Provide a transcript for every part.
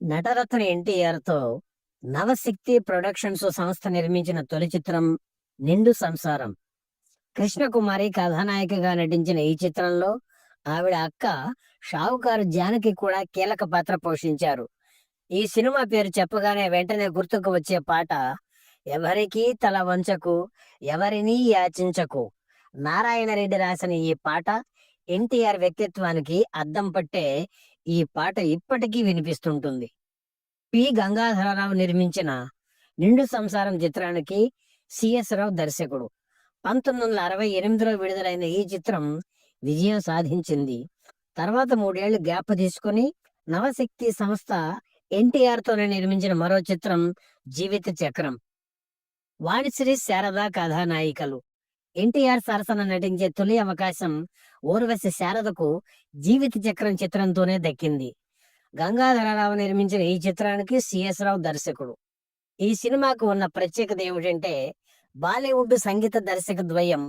Nataratna ఎన్టీఆర్తో Navashakti productions సంస్థ నిర్మించిన తొలి చిత్రం నిండు సంసారం. కృష్ణకుమారి కథానాయికగా నటించిన ఈ చిత్రంలో ఆవిడ అక్క షావుకారు జానకి కూడా కీలక పాత్ర పోషించారు. ఈ సినిమా పేరు చెప్పగానే వెంటనే గుర్తుకు వచ్చే పాట ఎవరికీ తల వంచకు ఎవరినీ యాచించకు నారాయణ రెడ్డి రాసిన ఈ పాట ఎన్టీఆర్ వ్యక్తిత్వానికి అద్దం పట్టే ఈ పాట ఇప్పటికీ వినిపిస్తుంటుంది. పి. గంగాధరరావు నిర్మించిన నిండు సంసారం చిత్రానికి సిఎస్ రావు దర్శకుడు. పంతొమ్మిది వందల అరవై ఎనిమిదిలో విడుదలైన ఈ చిత్రం విజయం సాధించింది. తర్వాత మూడేళ్ళు గ్యాప్ తీసుకుని నవశక్తి సంస్థ ఎన్టీఆర్ తోనే నిర్మించిన మరో చిత్రం జీవిత చక్రం. వాణిశ్రీ శారదా కథానాయికలు. ఎన్టీఆర్ సరసన నటించే తొలి అవకాశం ఊర్వశి శారదకు జీవిత చక్రం చిత్రంతోనే దక్కింది. గంగాధరరావు నిర్మించిన ఈ చిత్రానికి సిఎస్ రావు దర్శకుడు. ఈ సినిమాకు ఉన్న ప్రత్యేకత ఏమిటంటే బాలీవుడ్ సంగీత దర్శక ద్వయం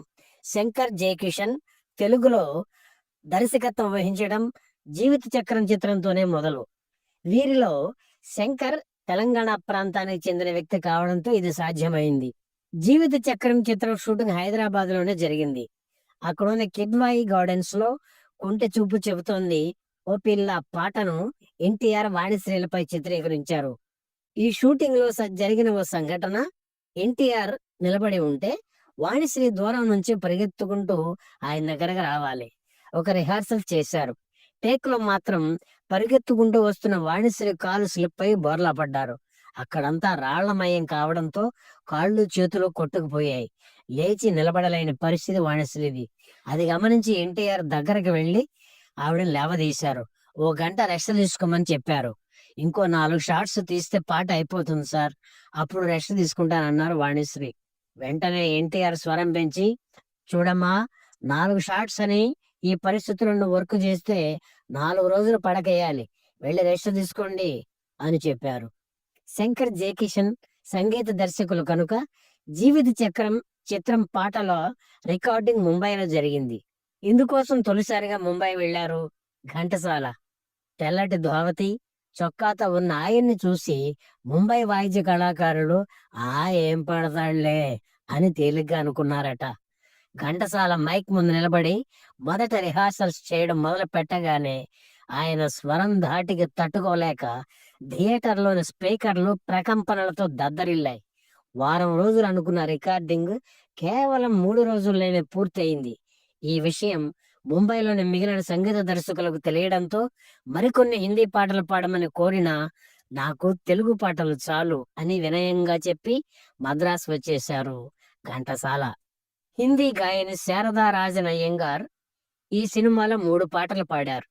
శంకర్ జయకిషన్ తెలుగులో దర్శకత్వం వహించడం జీవిత చక్రం చిత్రంతోనే మొదలు. వీరిలో శంకర్ తెలంగాణ ప్రాంతానికి చెందిన వ్యక్తి కావడంతో ఇది సాధ్యమైంది. జీవిత చక్రం చిత్రం షూటింగ్ హైదరాబాద్లోనే జరిగింది. అక్కడ ఉన్న కిడ్వాయి గార్డెన్స్లో కుంటె చూపు చెబుతోంది. ఓ పిల్ల పాటను ఎన్టీఆర్ వాణిశ్రీలపై చిత్రీకరించారు. ఈ షూటింగ్లో జరిగిన ఓ సంఘటన ఎన్టీఆర్ నిలబడి ఉంటే వాణిశ్రీ దూరం నుంచి పరిగెత్తుకుంటూ ఆయన దగ్గరకు రావాలి. ఒక రిహార్సల్ చేశారు. టేక్లో మాత్రం పరిగెత్తుకుంటూ వస్తున్న వాణిశ్రీ కాలు స్లిప్ అయి బోర్లా పడ్డారు అక్కడంతా రాళ్ళమయం కావడంతో కాళ్ళు చేతులు కొట్టుకుపోయాయి. లేచి నిలబడలేని పరిస్థితి వాణిశ్రీది. అది గమనించి ఎన్టీఆర్ దగ్గరకు వెళ్ళి ఆవిడని లేవదీశారు. ఓ గంట రెస్ట్ తీసుకోమని చెప్పారు. ఇంకో నాలుగు షార్ట్స్ తీస్తే పాట అయిపోతుంది సార్. అప్పుడు రెస్ట్ తీసుకుంటానన్నారు వాణిశ్రీ. వెంటనే ఎన్టీఆర్ స్వరం పెంచి చూడమ్మా నాలుగు షార్ట్స్ అని ఈ పరిస్థితులను వర్క్ చేస్తే నాలుగు రోజులు పడకేయాలి. వెళ్ళి రెస్ట్ తీసుకోండి అని చెప్పారు. శంకర్ జయకిషన్ సంగీత దర్శకులు కనుక జీవిత చక్రం చిత్రం పాటలో రికార్డింగ్ ముంబైలో జరిగింది. ఇందుకోసం తొలిసారిగా ముంబై వెళ్ళారు ఘంటసాల. తెల్లటి ధోవతి చొక్కాతో ఉన్న ఆయన్ని చూసి ముంబై వాయిద్య కళాకారులు ఆ ఏం పడతాడులే అని తేలిగ్గా అనుకున్నారట. ఘంటసాల మైక్ ముందు నిలబడి మొదట రిహార్సల్స్ చేయడం మొదలు పెట్టగానే ఆయన స్వరం ధాటికి తట్టుకోలేక థియేటర్లోని స్పీకర్లు ప్రకంపనలతో దద్దరిల్లాయి. వారం రోజులు అనుకున్న రికార్డింగ్ కేవలం మూడు రోజుల్లోనే పూర్తయింది. ఈ విషయం ముంబైలోని మిగిలిన సంగీత దర్శకులకు తెలియడంతో మరికొన్ని హిందీ పాటలు పాడమని కోరినా నాకు తెలుగు పాటలు చాలు అని వినయంగా చెప్పి మద్రాసు వచ్చేశారు ఘంటసాల. హిందీ గాయని శారదా రాజన్ అయ్యంగార్ ఈ సినిమాలో మూడు పాటలు పాడారు.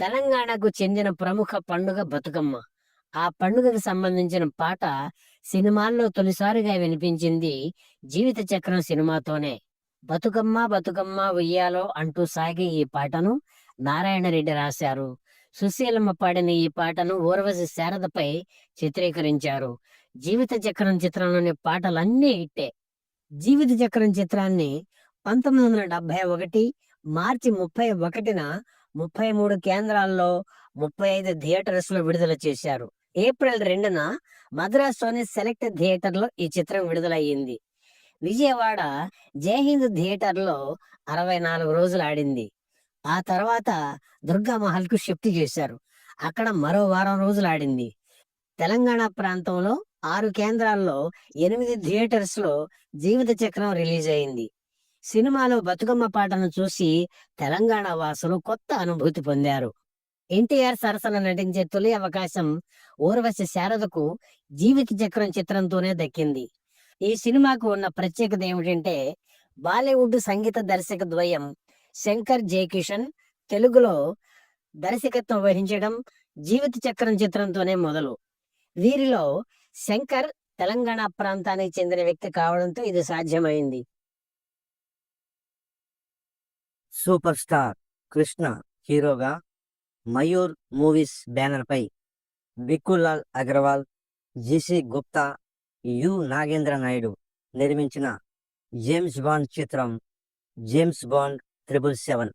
తెలంగాణకు చెందిన ప్రముఖ పండుగ బతుకమ్మ. ఆ పండుగకు సంబంధించిన పాట సినిమాల్లో తొలిసారిగా వినిపించింది జీవిత చక్రం సినిమాతోనే. బతుకమ్మ బతుకమ్మ ఉయ్యాలో అంటూ సాగే ఈ పాటను నారాయణ రెడ్డి రాశారు. సుశీలమ్మ పాడిన ఈ పాటను ఊర్వశి శారదపై చిత్రీకరించారు. జీవిత చక్రం చిత్రంలోని పాటలన్నీ ఇట్టే జీవిత చక్రం చిత్రాన్ని పంతొమ్మిది వందల డెబ్బై ఒకటి మార్చి ముప్పై ఒకటిన ముప్పై మూడు కేంద్రాల్లో ముప్పై ఐదు థియేటర్స్లో విడుదల చేశారు. ఏప్రిల్ రెండున మద్రాసులోని సెలెక్ట్ థియేటర్లో ఈ చిత్రం విడుదలయ్యింది. విజయవాడ జయహింద్ థియేటర్లో అరవై నాలుగు రోజులు ఆడింది. ఆ తర్వాత దుర్గా మహల్కు షిఫ్ట్ చేశారు. అక్కడ మరో వారం రోజులు ఆడింది. తెలంగాణ ప్రాంతంలో ఆరు కేంద్రాల్లో ఎనిమిది థియేటర్స్లో జీవిత చక్రం రిలీజ్ అయింది సినిమాలో బతుకమ్మ పాటను చూసి తెలంగాణ వాసులు కొత్త అనుభూతి పొందారు. ఎన్టీఆర్ సరసన నటించే తొలి అవకాశం ఊర్వశి శారదకు జీవిత చక్రం చిత్రంతోనే దక్కింది. ఈ సినిమాకు ఉన్న ప్రత్యేకత ఏమిటంటే బాలీవుడ్ సంగీత దర్శక ద్వయం శంకర్ జయకిషన్ తెలుగులో దర్శకత్వం వహించడం జీవిత చక్రం చిత్రంతోనే మొదలు. వీరిలో శంకర్ తెలంగాణ ప్రాంతానికి చెందిన వ్యక్తి కావడంతో ఇది సాధ్యమైంది. సూపర్ స్టార్ కృష్ణ హీరోగా మయూర్ మూవీస్ బ్యానర్పై Bikkulal Agarwal G C Gupta U Nagendra Naidu నిర్మించిన జేమ్స్ బాండ్ చిత్రం James Bond triple seven.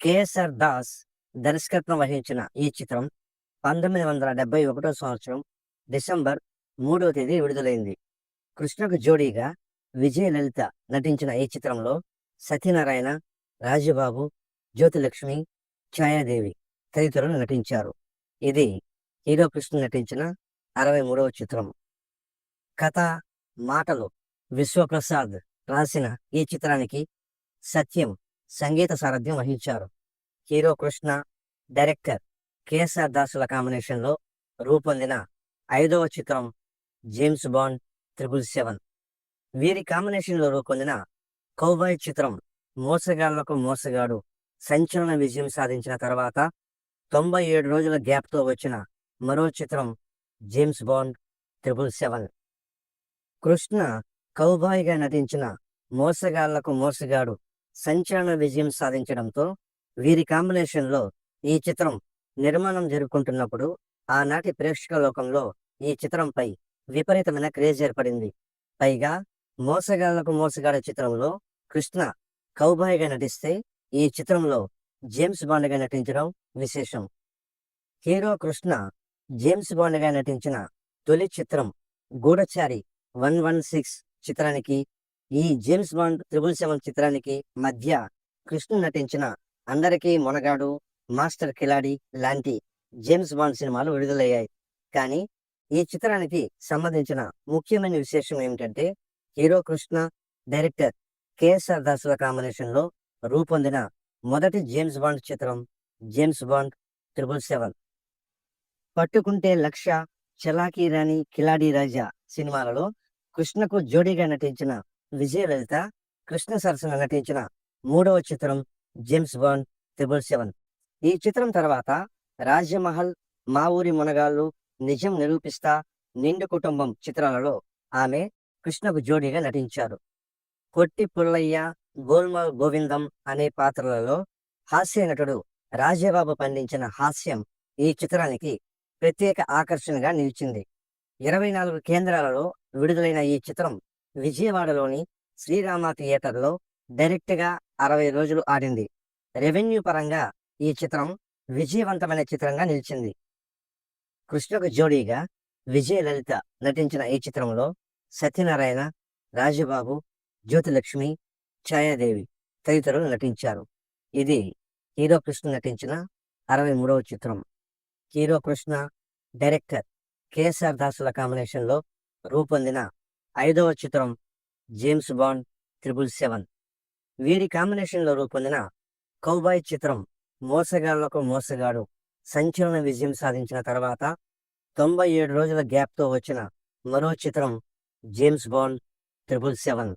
K S R Das దర్శకత్వం వహించిన ఈ చిత్రం పంతొమ్మిది వందల డెబ్బై ఒకటో సంవత్సరం డిసెంబర్ మూడవ తేదీ విడుదలైంది. కృష్ణకు జోడీగా విజయ లలిత నటించిన ఈ చిత్రంలో సత్యనారాయణ రాజుబాబు జ్యోతిలక్ష్మి ఛాయాదేవి తదితరులు నటించారు. ఇది హీరో కృష్ణ నటించిన అరవై మూడవ చిత్రం. కథ మాటలు విశ్వప్రసాద్ రాసిన ఈ చిత్రానికి సత్యం సంగీత సారథ్యం వహించారు. హీరో కృష్ణ డైరెక్టర్ కేఎస్ఆర్ దాసుల కాంబినేషన్లో రూపొందిన ఐదవ చిత్రం జేమ్స్ బాండ్ త్రిబుల్ సెవెన్. వీరి కాంబినేషన్లో రూపొందిన కౌబాయ్ చిత్రం మోసగాళ్ళకు మోసగాడు సంచలన విజయం సాధించిన తర్వాత తొంభై ఏడు రోజుల గ్యాప్తో వచ్చిన మరో చిత్రం James Bond triple seven. Krishna కౌబాయ్గా నటించిన మోసగాళ్ళకు మోసగాడు సంచలన విజయం సాధించడంతో వీరి కాంబినేషన్లో ఈ చిత్రం నిర్మాణం జరుపుకుంటున్నప్పుడు ఆనాటి ప్రేక్షక లోకంలో ఈ చిత్రంపై విపరీతమైన క్రేజ్ ఏర్పడింది. పైగా మోసగాళ్ళకు మోసగాడ చిత్రంలో కృష్ణ కౌబాయ్గా నటిస్తే ఈ చిత్రంలో జేమ్స్ బాండ్గా నటించడం విశేషం. హీరో కృష్ణ జేమ్స్ బాండ్గా నటించిన తొలి చిత్రం గూఢచారి వన్ వన్ సిక్స్ చిత్రానికి ఈ జేమ్స్ బాండ్ త్రిబుల్ సెవెన్ చిత్రానికి మధ్య కృష్ణ నటించిన అందరికీ మొనగాడు మాస్టర్ కిలాడి లాంటి జేమ్స్ బాండ్ సినిమాలు విడుదలయ్యాయి. కానీ ఈ చిత్రానికి సంబంధించిన ముఖ్యమైన విశేషం ఏమిటంటే హీరో కృష్ణ డైరెక్టర్ కేఎస్ఆర్ దాసుల కాంబినేషన్లో రూపొందిన మొదటి జేమ్స్ బాండ్ చిత్రం జేమ్స్ బాండ్ ట్రిపుల్ సెవెన్. పట్టుకుంటే లక్ష చలాకీ రాణి కిలాడి రాజా సినిమాలలో కృష్ణకు జోడీగా నటించిన విజయలలిత కృష్ణ సరసన నటించిన మూడవ చిత్రం జేమ్స్ బాండ్ ట్రిపుల్ సెవెన్. ఈ చిత్రం తర్వాత రాజమహల్ మా ఊరి మునగాళ్ళు నిజం నిరూపిస్తా నిండు కుటుంబం చిత్రాలలో ఆమె కృష్ణకు జోడీగా నటించారు. కొట్టి పుల్లయ్య గోల్మాల్ గోవిందం అనే పాత్రలలో హాస్య నటుడు రాజేబాబు పండించిన హాస్యం ఈ చిత్రానికి ప్రత్యేక ఆకర్షణగా నిలిచింది. ఇరవై నాలుగు కేంద్రాలలో విడుదలైన ఈ చిత్రం విజయవాడలోని శ్రీరామ థియేటర్లో డైరెక్ట్గా అరవై రోజులు ఆడింది. రెవెన్యూ పరంగా ఈ చిత్రం విజయవంతమైన చిత్రంగా నిలిచింది. కృష్ణకు జోడీగా విజయ లలిత నటించిన ఈ చిత్రంలో సత్యనారాయణ రాజబాబు జ్యోతిలక్ష్మి ఛాయాదేవి తదితరులు నటించారు. ఇది హీరో కృష్ణ నటించిన అరవై మూడవ చిత్రం. హీరో కృష్ణ డైరెక్టర్ కేఎస్ఆర్ దాసుల కాంబినేషన్లో రూపొందిన ఐదవ చిత్రం జేమ్స్ బాండ్ త్రిబుల్ సెవెన్. వీరి కాంబినేషన్లో రూపొందిన కౌబాయ్ చిత్రం మోసగాళ్ళకు మోసగాడు సంచలన విజయం సాధించిన తర్వాత తొంభై ఏడు రోజుల గ్యాప్తో వచ్చిన మరో చిత్రం జేమ్స్ బాండ్ త్రిబుల్ సెవెన్.